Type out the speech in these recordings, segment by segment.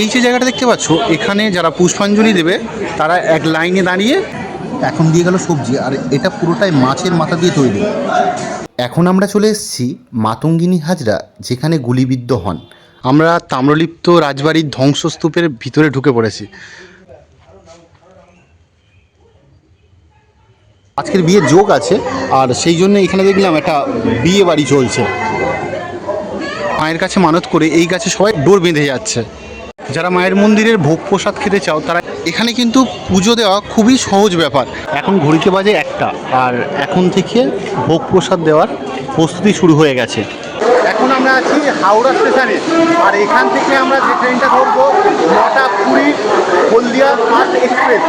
এই যে জায়গাটা দেখতে পাচ্ছ, এখানে যারা পুষ্পাঞ্জলি দেবে, তারা এক লাইনে দাঁড়িয়ে এখন দিয়ে গেল সবজি, আর এটা পুরোটাই মাছের মাথা দিয়ে তৈরি। এখন আমরা চলে এসেছি মাতঙ্গিনী হাজরা, যেখানে গুলিবিদ্ধ হন। আমরা তাম্রলিপ্ত রাজবাড়ির ধ্বংসস্তূপের ভিতরে ঢুকে পড়েছি। আজকের বিয়ে যোগ আছে, আর সেই জন্য এখানে দেখলাম একটা বিয়ে বাড়ি চলছে। মায়ের কাছে মানত করে এই গাছে সবাই ডোর বেঁধে যাচ্ছে। যারা মায়ের মন্দিরের ভোগ প্রসাদ খেতে চাও, তারা এখানে কিন্তু পুজো দেওয়া খুবই সহজ ব্যাপার। এখন ঘড়িতে বাজে একটা, আর এখন থেকে ভোগ প্রসাদ দেওয়ার প্রস্তুতি শুরু হয়ে গেছে। এখন আমরা আছি হাওড়া স্টেশনে, আর এখান থেকে আমরা যে ট্রেনটা ধরবো, নটা কুড়ি হলদিয়া ফার্স্ট এক্সপ্রেস।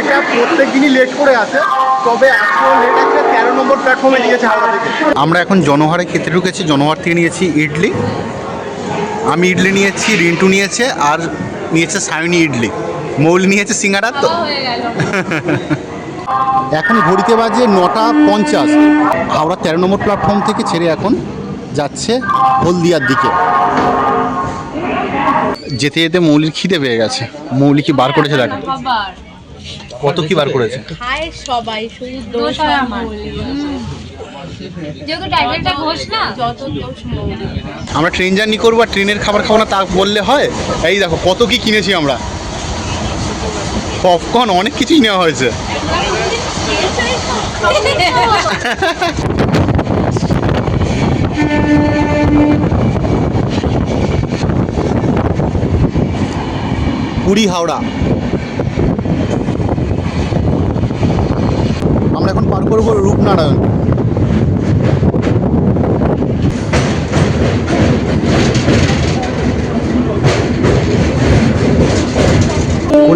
এটা প্রত্যেক দিনই লেট করে আসে, তবে আজকেও লেট আছে তেরো নম্বর প্ল্যাটফর্মে নিয়েছে হাওড়া থেকে। আমরা এখন জনহারে খেতে ঢুকেছি, জনহার থেকে নিয়েছি ইডলি। আমি ইডলি নিয়েছি রিন্টু নিয়েছে আর নিয়েছে সায়নি ইডলি। মৌলি নিয়েছে সিঙ্গারা তো। এখন ঘড়িতে বাজে নটা পঞ্চাশ। হাওড়া তেরো নম্বর প্ল্যাটফর্ম থেকে ছেড়ে এখন যাচ্ছে হলদিয়ার দিকে। যেতে যেতে মৌলির খিদে পেয়ে গেছে। মৌলি কি বার করেছে দেখো। কত কি বার করেছে? সবাই শুধু আমার ট্রেন জার্নি করব আর ট্রেনের খাবার খাব না তা বললে হয়? এই দেখো, কত কি কিনেছি আমরা। পপকর্ন অনেক কিছুই নেওয়া হয়েছে। পুরী, হাওড়া। আমরা এখন পার করব রূপনারায়ণ।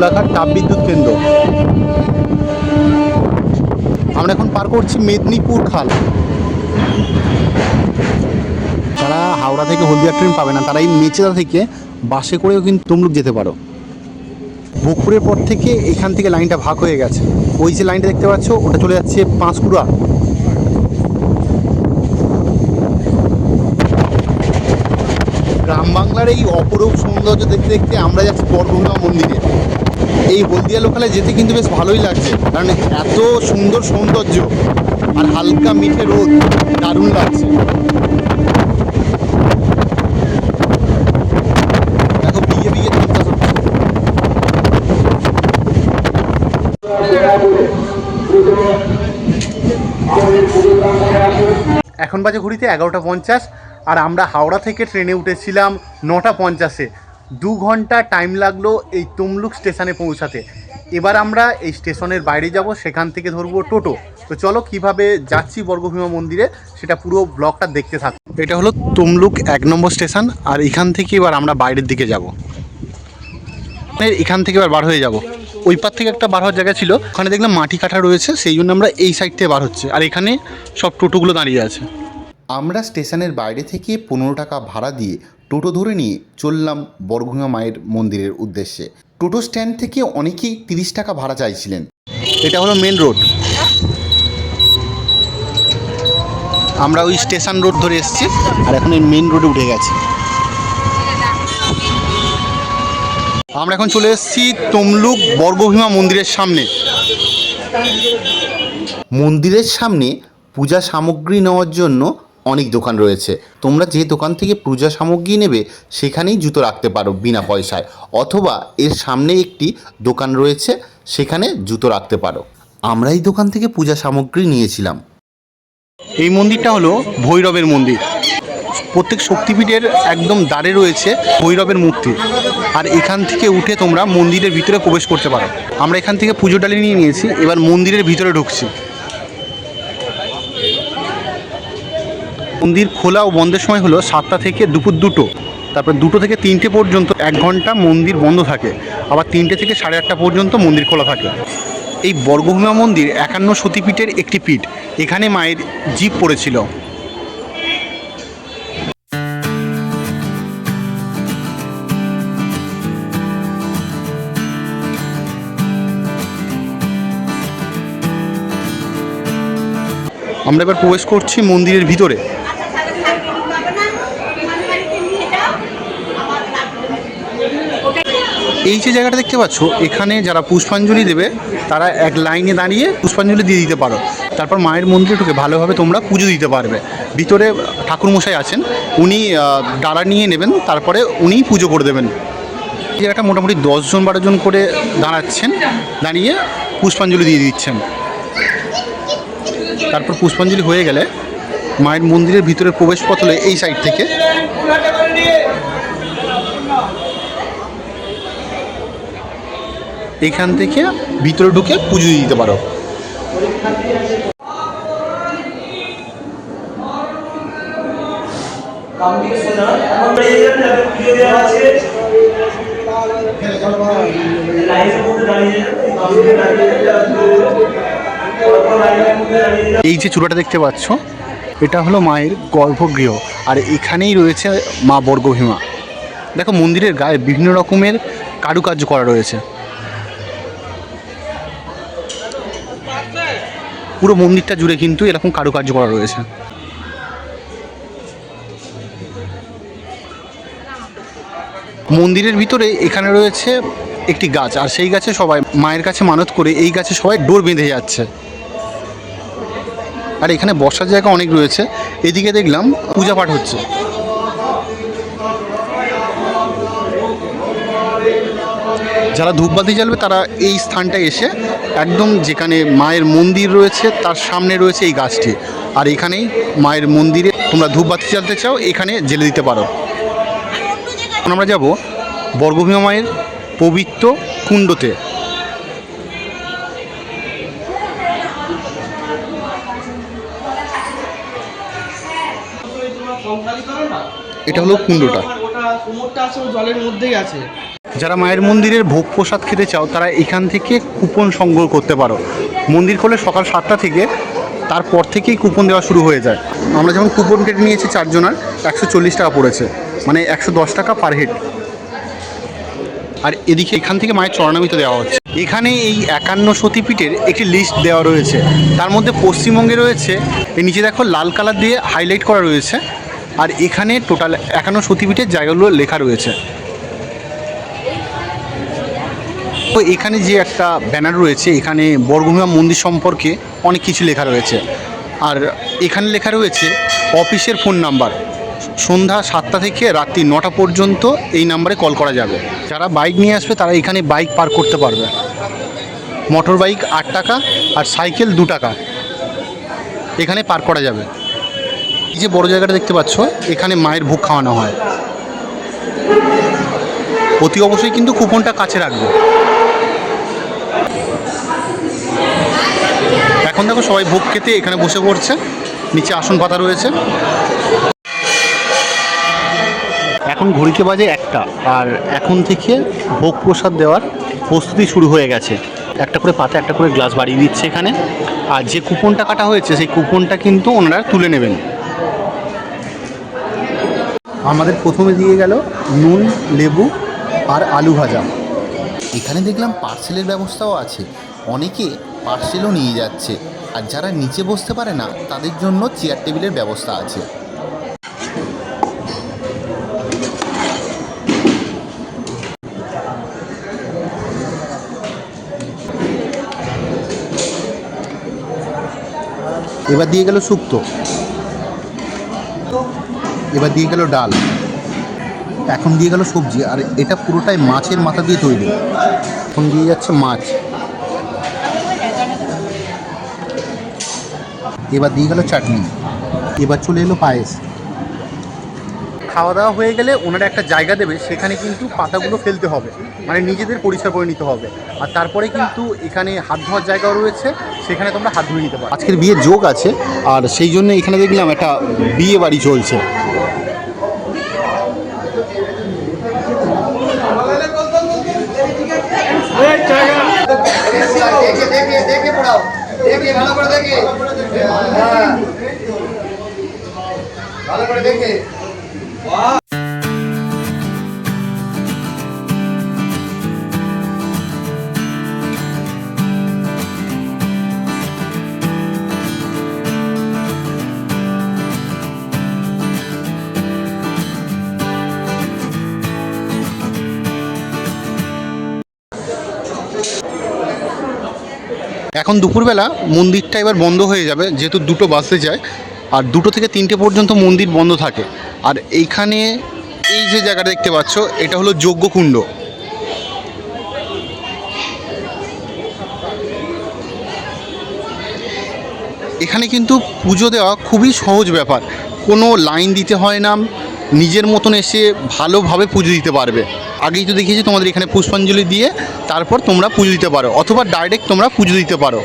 কোলাঘাট তাপবিদ্যুৎ কেন্দ্র। আমরা এখন পার করছি মেদিনীপুর খাল। যারা হাওড়া থেকে হলদিয়া ট্রেন পাবে না তারা এই মেচেদা থেকে বাসে করেও কিন্তু তমলুক যেতে পারো। ভোগপুরের পর থেকে এখান থেকে লাইনটা ভাগ হয়ে গেছে। ওই যে লাইনটা দেখতে পাচ্ছ, ওটা চলে যাচ্ছে পাঁশকুড়া। গ্রাম বাংলার এই অপরূপ সৌন্দর্য দেখতে দেখতে আমরা যাচ্ছি বরগুনা মন্দিরে। এই হলদিয়া লোকালে যেতে কিন্তু বেশ ভালোই লাগছে। কারণ এত সুন্দর সৌন্দর্য আর হালকা মিঠে রোদ, দারুণ লাগছে। এখন বাজে ঘড়িতে এগারোটা পঞ্চাশ, আর আমরা হাওড়া থেকে ট্রেনে উঠেছিলাম নটা পঞ্চাশে। দু ঘণ্টা টাইম লাগল এই তমলুক স্টেশনে পৌঁছাতে। এবার আমরা এই স্টেশনের বাইরে যাব, সেখান থেকে ধরবো টোটো। তো চলো কীভাবে যাচ্ছি বর্গভীমা মন্দিরে, সেটা পুরো ব্লগটা দেখতে থাকো। এটা হলো তমলুক এক নম্বর স্টেশন, আর এখান থেকে এবার আমরা বাইরের দিকে যাব। এখান থেকে এবার বার হয়ে যাব। ওই পার থেকে একটা বার হওয়ার জায়গা ছিল, ওখানে দেখলাম মাটি কাটা রয়েছে, সেই জন্য আমরা এই সাইড থেকে বার হচ্ছে, আর এখানে সব টোটোগুলো দাঁড়িয়ে আছে। আমরা স্টেশনের বাইরে থেকে পনেরো টাকা ভাড়া দিয়ে টোটো ধরে নিয়ে চললাম বরগুঙা মায়ের মন্দিরের উদ্দেশ্যে। টোটো স্ট্যান্ড থেকে অনেকেই তিরিশ টাকা ভাড়া চাইছিলেন। এটা হলো মেন রোড আমরা ওই স্টেশন রোড ধরে এসেছি আর এখন এই মেন রোডে উঠে গেছি। আমরা এখন চলে এসেছি তমলুক বর্গভীমা মন্দিরের সামনে। মন্দিরের সামনে পূজা সামগ্রী নেওয়ার জন্য অনেক দোকান রয়েছে। তোমরা যে দোকান থেকে পূজা সামগ্রী নেবে, সেখানেই জুতো রাখতে পারো বিনা পয়সায়। অথবা এর সামনে একটি দোকান রয়েছে, সেখানে জুতো রাখতে পারো। আমরা এই দোকান থেকে পূজা সামগ্রী নিয়েছিলাম। এই মন্দিরটা হলো ভৈরবের মন্দির। প্রত্যেক শক্তিপীঠের একদম দ্বারে রয়েছে ভৈরবের মূর্তি। আর এখান থেকে উঠে তোমরা মন্দিরের ভিতরে প্রবেশ করতে পারো। আমরা এখান থেকে পুজো ডালি নিয়ে নিয়েছি, এবার মন্দিরের ভিতরে ঢুকছি। মন্দির খোলা ও বন্ধের সময় হলো সাতটা থেকে দুপুর দুটো। তারপর দুটো থেকে তিনটে পর্যন্ত এক ঘণ্টা মন্দির বন্ধ থাকে। আবার তিনটে থেকে সাড়ে আটটা পর্যন্ত মন্দির খোলা থাকে। এই বর্গভীমা মন্দির একান্ন সতীপীঠের একটি পীঠ। এখানে মায়ের জীব পড়েছিল। আমরা এবার প্রবেশ করছি মন্দিরের ভিতরে। এই যে জায়গাটা দেখতে পাচ্ছ, এখানে যারা পুষ্পাঞ্জলি দেবে, তারা এক লাইনে দাঁড়িয়ে পুষ্পাঞ্জলি দিয়ে দিতে পারো। তারপর মায়ের মন্দিরে ঢুকে ভালোভাবে তোমরা পুজো দিতে পারবে। ভিতরে ঠাকুরমশাই আছেন, উনি ডালা নিয়ে নেবেন, তারপরে উনিই পুজো করে দেবেন। জায়গাটা মোটামুটি দশজন বারো জন করে দাঁড়াচ্ছেন, দাঁড়িয়ে পুষ্পাঞ্জলি দিয়ে দিচ্ছেন। তারপর পুষ্পাঞ্জলি হয়ে গেলে মায়ের মন্দিরের ভিতরে প্রবেশ পথ হলো এই সাইড থেকে। এইখান থেকে ভিতরে ঢুকে পুজো দিতে পারো। এই যে চূড়াটা দেখতে পাচ্ছ, এটা হলো মায়ের গর্ভগৃহ, আর এখানেই রয়েছে মা বর্গভীমা। দেখো, মন্দিরের গায়ে বিভিন্ন রকমের কারুকার্য করা রয়েছে। পুরো মন্দিরটা জুড়ে কিন্তু এরকম কারুকার্য করা রয়েছে। মন্দিরের ভিতরে এখানে রয়েছে একটি গাছ, আর সেই গাছে সবাই মায়ের কাছে মানত করে এই গাছে সবাই ডোর বেঁধে যাচ্ছে। আর এখানে বসার জায়গা অনেক রয়েছে। এদিকে দেখলাম পূজা পাঠ হচ্ছে। যারা ধূপবাতি জ্বালবে, তারা এই স্থানটায় এসে একদম যেখানে মায়ের মন্দির রয়েছে, তার সামনে রয়েছে এই গাছটি। আর এখানেই মায়ের মন্দিরে তোমরা ধূপবাতি জ্বালতে চাও, এখানে জেলে দিতে পারো। আমরা যাব বর্গভীমা মায়ের পবিত্র কুণ্ডতে। এটা হলো কুণ্ডটা। যারা মায়ের মন্দিরের ভোগ প্রসাদ খেতে চাও, তারা এখান থেকে কুপন সংগ্রহ করতে পারো। মন্দির খোলে সকাল সাতটা থেকে, তারপর থেকেই কুপন দেওয়া শুরু হয়ে যায়। আমরা যেমন কুপন কেটে নিয়েছি চারজনার, একশো চল্লিশ টাকা পড়েছে। মানে একশো দশ টাকা পার হেড আর এদিকে এখান থেকে মায়ের চরণামিত দেওয়া হচ্ছে। এখানে এই একান্ন সতীপীঠের একটি লিস্ট দেওয়া রয়েছে। তার মধ্যে পশ্চিমবঙ্গে রয়েছে, এই নিচে দেখো লাল কালার দিয়ে হাইলাইট করা রয়েছে। আর এখানে টোটাল একান্ন সতীপীঠের জায়গাগুলো লেখা রয়েছে। তো এখানে যে একটা ব্যানার রয়েছে, এখানে বর্গভীমা মন্দির সম্পর্কে অনেক কিছু লেখা রয়েছে। আর এখানে লেখা রয়েছে, অফিসের ফোন নাম্বার। সন্ধ্যা সাতটা থেকে রাত্রি নটা পর্যন্ত এই নাম্বারে কল করা যাবে। যারা বাইক নিয়ে আসবে, তারা এখানে বাইক পার্ক করতে পারবে। মোটর বাইক আট টাকা আর সাইকেল দু টাকা। এখানে পার্ক করা যাবে। যে বড় জায়গাটা দেখতে পাচ্ছ, এখানে মায়ের ভোগ খাওয়ানো হয়। অতি অবশ্যই কিন্তু কুপনটা কাছে রাখবে। এখন দেখো সবাই ভোগ খেতে এখানে বসে পড়ছে, নিচে আসন পাতা রয়েছে। এখন ঘড়িতে বাজে একটা, আর এখন থেকে ভোগ প্রসাদ দেওয়ার প্রস্তুতি শুরু হয়ে গেছে। একটা করে পাতা, একটা করে গ্লাস বাড়িয়ে দিচ্ছে এখানে। আর যে কুপনটা কাটা হয়েছে, সেই কুপনটা কিন্তু ওনারা তুলে নেবেন। আমাদের প্রথমে দিয়ে গেল নুন লেবু আর আলু ভাজা। এখানে দেখলাম পার্সেলের ব্যবস্থাও আছে। অনেকে পার্সেলও নিয়ে যাচ্ছে। আর যারা নিচে বসতে পারে না তাদের জন্য চেয়ার টেবিলের ব্যবস্থা আছে। এবার দিয়ে গেল শুক্তো এবার দিয়ে গেল ডাল। এখন দিয়ে গেল সবজি, আর এটা পুরোটাই মাছের মাথা দিয়ে তৈরি। এখন দিয়ে যাচ্ছে মাছ। এবার দিয়ে গেল চাটনি। এবার চলে এলো পায়েস। খাওয়া দাওয়া হয়ে গেলে ওনারা একটা জায়গা দেবে, সেখানে কিন্তু পাতাগুলো ফেলতে হবে। মানে নিজেদের পরিষ্কার করে নিতে হবে। আর তারপরে কিন্তু এখানে হাত ধোয়ার জায়গাও রয়েছে। সেখানে তোমরা হাত ধুয়ে নিতে পারো। আজকের বিয়ের যোগ আছে আর সেই জন্য এখানে দেখলাম একটা বিয়ে বাড়ি চলছে। ভালো করে দেখে। হ্যাঁ। এখন দুপুরবেলা মন্দিরটা এবার বন্ধ হয়ে যাবে, যেহেতু দুটো বাসে যায়, আর দুটো থেকে তিনটে পর্যন্ত মন্দির বন্ধ থাকে। আর এইখানে এই যে জায়গাটা দেখতে পাচ্ছ, এটা হলো যজ্ঞকুণ্ড। এখানে কিন্তু পুজো দেওয়া খুবই সহজ ব্যাপার। কোনো লাইন দিতে হয় না। নিজের মতন এসে ভালোভাবে পুজো দিতে পারবে। আগেই তো দেখিয়েছি তোমাদের এখানে পুষ্পাঞ্জলি দিয়ে তারপর তোমরা পুজো দিতে পারো, অথবা ডাইরেক্ট তোমরা পুজো দিতে পারো।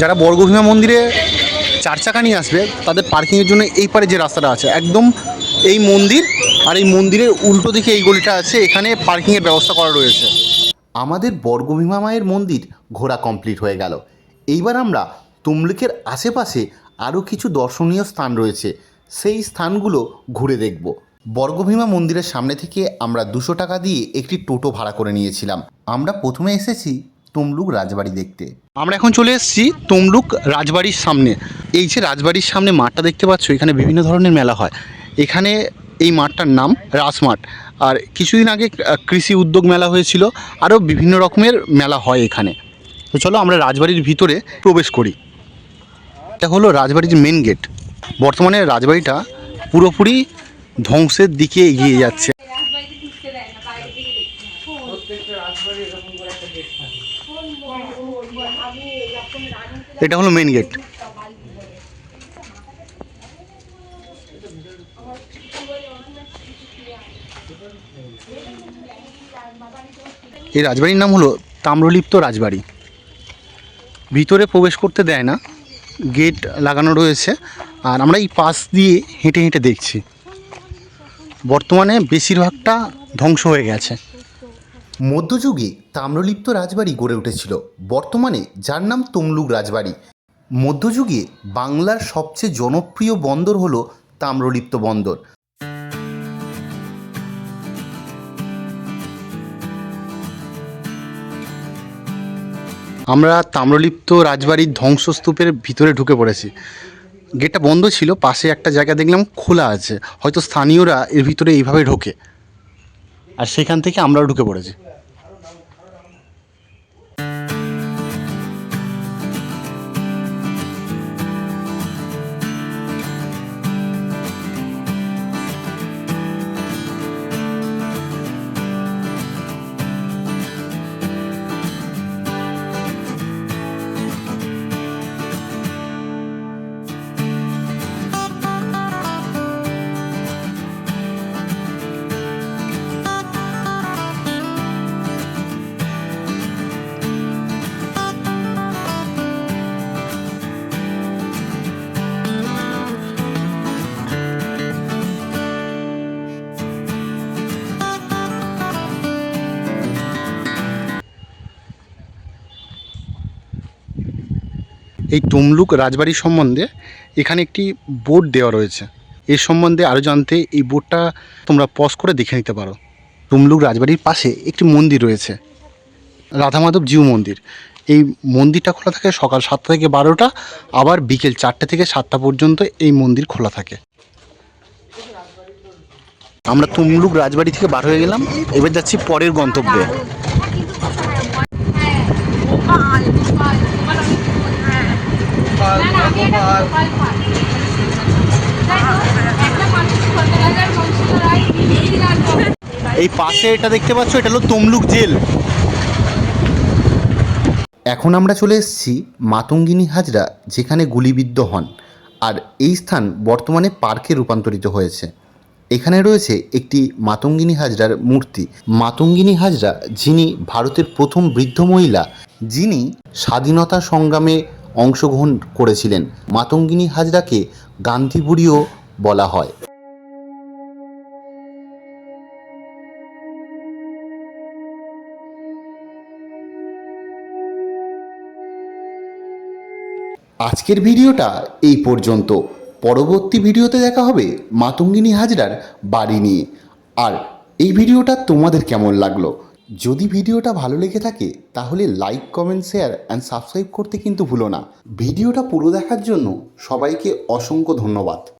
যারা বর্গভীমা মন্দিরে চার চাকা নিয়ে আসবে, তাদের পার্কিংয়ের জন্য এই পারে যে রাস্তাটা আছে, একদম এই মন্দির আর এই মন্দিরের উল্টো দিকে এই গলিটা আছে, এখানে পার্কিংয়ের ব্যবস্থা করা রয়েছে। আমাদের বর্গভীমা মায়ের মন্দির ঘোরা কমপ্লিট হয়ে গেল। এইবার আমরা তুমলুকের আশেপাশে আরও কিছু দর্শনীয় স্থান রয়েছে, সেই স্থানগুলো ঘুরে দেখব। বর্গভীমা মন্দিরের সামনে থেকে আমরা দুশো টাকা দিয়ে একটি টোটো ভাড়া করে নিয়েছিলাম। আমরা প্রথমে এসেছি তমলুক রাজবাড়ি দেখতে। আমরা এখন চলে এসেছি তমলুক রাজবাড়ির সামনে। এই যে রাজবাড়ির সামনে মাঠটা দেখতে পাচ্ছ, এখানে বিভিন্ন ধরনের মেলা হয়। এখানে এই মাঠটার নাম রাসমাঠ আর কিছুদিন আগে কৃষি উদ্যোগ মেলা হয়েছিল, আরও বিভিন্ন রকমের মেলা হয় এখানে। তো চলো আমরা রাজবাড়ির ভিতরে প্রবেশ করি। এটা হলো রাজবাড়ির মেন গেট বর্তমানে রাজবাড়িটা পুরোপুরি ধ্বংসের দিকে এগিয়ে যাচ্ছে। এটা হলো মেন গেট এই রাজবাড়ির নাম হলো তাম্রলিপ্ত রাজবাড়ি। ভিতরে প্রবেশ করতে দেয় না গেট লাগানো রয়েছে, আর আমরা এই পাশ দিয়ে হেঁটে হেঁটে দেখছি। বর্তমানে বেশিরভাগটা ধ্বংস হয়ে গেছে। মধ্যযুগে তাম্রলিপ্ত রাজবাড়ি গড়ে উঠেছিল। বর্তমানে যার নাম তমলুক রাজবাড়ি। মধ্যযুগে বাংলার সবচেয়ে জনপ্রিয় বন্দর হলো তাম্রলিপ্ত বন্দর। আমরা তাম্রলিপ্ত রাজবাড়ির ধ্বংসস্তূপের ভিতরে ঢুকে পড়েছি। গেটটা বন্ধ ছিল, পাশে একটা জায়গা দেখলাম খোলা আছে। হয়তো স্থানীয়রা এর ভিতরে এইভাবে ঢোকে। আর সেখান থেকে আমরাও ঢুকে পড়েছি। এই তমলুক রাজবাড়ির সম্বন্ধে এখানে একটি বোর্ড দেওয়া রয়েছে। এর সম্বন্ধে আরও জানতে এই বোর্ডটা তোমরা পজ করে দেখে নিতে পারো। তমলুক রাজবাড়ির পাশে একটি মন্দির রয়েছে রাধা মাধব জিউ মন্দির। এই মন্দিরটা খোলা থাকে সকাল সাতটা থেকে বারোটা, আবার বিকেল চারটে থেকে সাতটা পর্যন্ত এই মন্দির খোলা থাকে। আমরা তমলুক রাজবাড়ি থেকে বার হয়ে গেলাম, এবার যাচ্ছি পরের গন্তব্যে না না আমি এটা গোপাল পাল তাই তো? একটা মানুষ বলতে গেলে বংশধরাই এই পাশে এটা দেখতে পাচ্ছ এটা হলো তমলুক জেল। এখন আমরা চলে এসেছি মাতঙ্গিনী হাজরা যেখানে গুলিবিদ্ধ হন। আর এই স্থান বর্তমানে পার্কে রূপান্তরিত হয়েছে। এখানে রয়েছে একটি মাতঙ্গিনী হাজরার মূর্তি। মাতঙ্গিনী হাজরা যিনি ভারতের প্রথম বৃদ্ধ মহিলা যিনি স্বাধীনতা সংগ্রামে অংশগ্রহণ করেছিলেন। মাতঙ্গিনী হাজরাকে গান্ধীবুড়িও বলা হয়। আজকের ভিডিওটা এই পর্যন্ত। পরবর্তী ভিডিওতে দেখা হবে মাতঙ্গিনী হাজরার বাড়ি নিয়ে। আর এই ভিডিওটা তোমাদের কেমন লাগল? যদি ভিডিওটা ভালো লেগে থাকে, তাহলে like comment share and subscribe করতে কিন্তু ভুলো না। ভিডিওটা পুরো দেখার জন্য সবাইকে অসংখ্য ধন্যবাদ।